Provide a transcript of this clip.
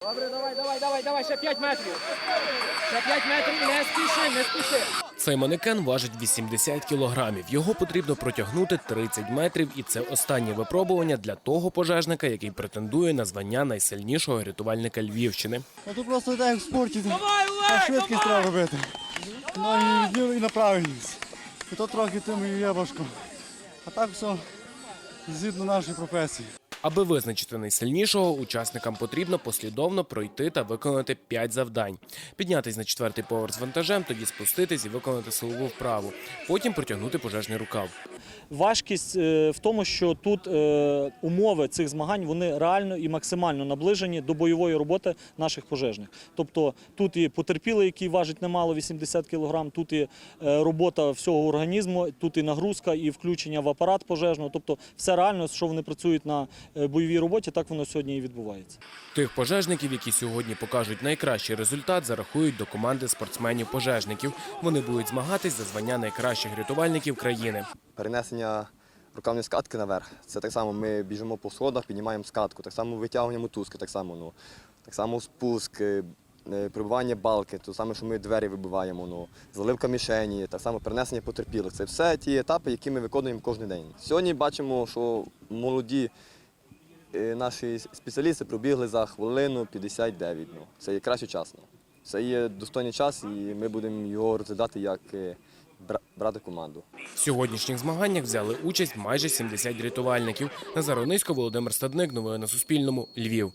Добре, давай, давай, давай, давай, ще 5 метрів. Ще 5 метрів, не спіши, не спіши. Цей манекен важить 80 кілограмів. Його потрібно протягнути 30 метрів, і це останнє випробування для того пожежника, який претендує на звання найсильнішого рятувальника Львівщини. А тут просто йде як в спорті. А швидкість треба робити. Ноги відділ і направленість. І то трохи тим і є важко. А так все згідно нашої професії. Аби визначити найсильнішого, учасникам потрібно послідовно пройти та виконати 5 завдань. Піднятись на четвертий поверх з вантажем, тоді спуститись і виконати силову вправу. Потім протягнути пожежний рукав. Важкість е, в тому, що тут е, умови цих змагань вони реально і максимально наближені до бойової роботи наших пожежних. Тобто тут і потерпілий, який важить немало 80 кг, тут і е, робота всього організму, тут і нагрузка, і включення в апарат пожежного. Тобто, все реально, що вони працюють на бойовій роботі, так воно сьогодні і відбувається. Тих пожежників, які сьогодні покажуть найкращий результат, зарахують до команди спортсменів-пожежників. Вони будуть змагатись за звання найкращих рятувальників країни. Перенесення рукавної скатки наверх. Це так само ми біжимо по сходах, піднімаємо скатку, так само витягування мотузки, так само, ну, так само спуск, е, е, прибивання балки, то саме, що ми двері вибиваємо, ну, заливка мішені, так само перенесення потерпілих. Це все ті етапи, які ми виконуємо кожен день. Сьогодні бачимо, що молоді е, наші спеціалісти пробігли за хвилину 59. Ну, це є кращий час. Ну. Це є достойний час, і ми будемо його розглядати як брати команду. В сьогоднішніх змаганнях взяли участь майже 70 рятувальників. Назар Онисько, Володимир Стадник. Новини на Суспільному. Львів.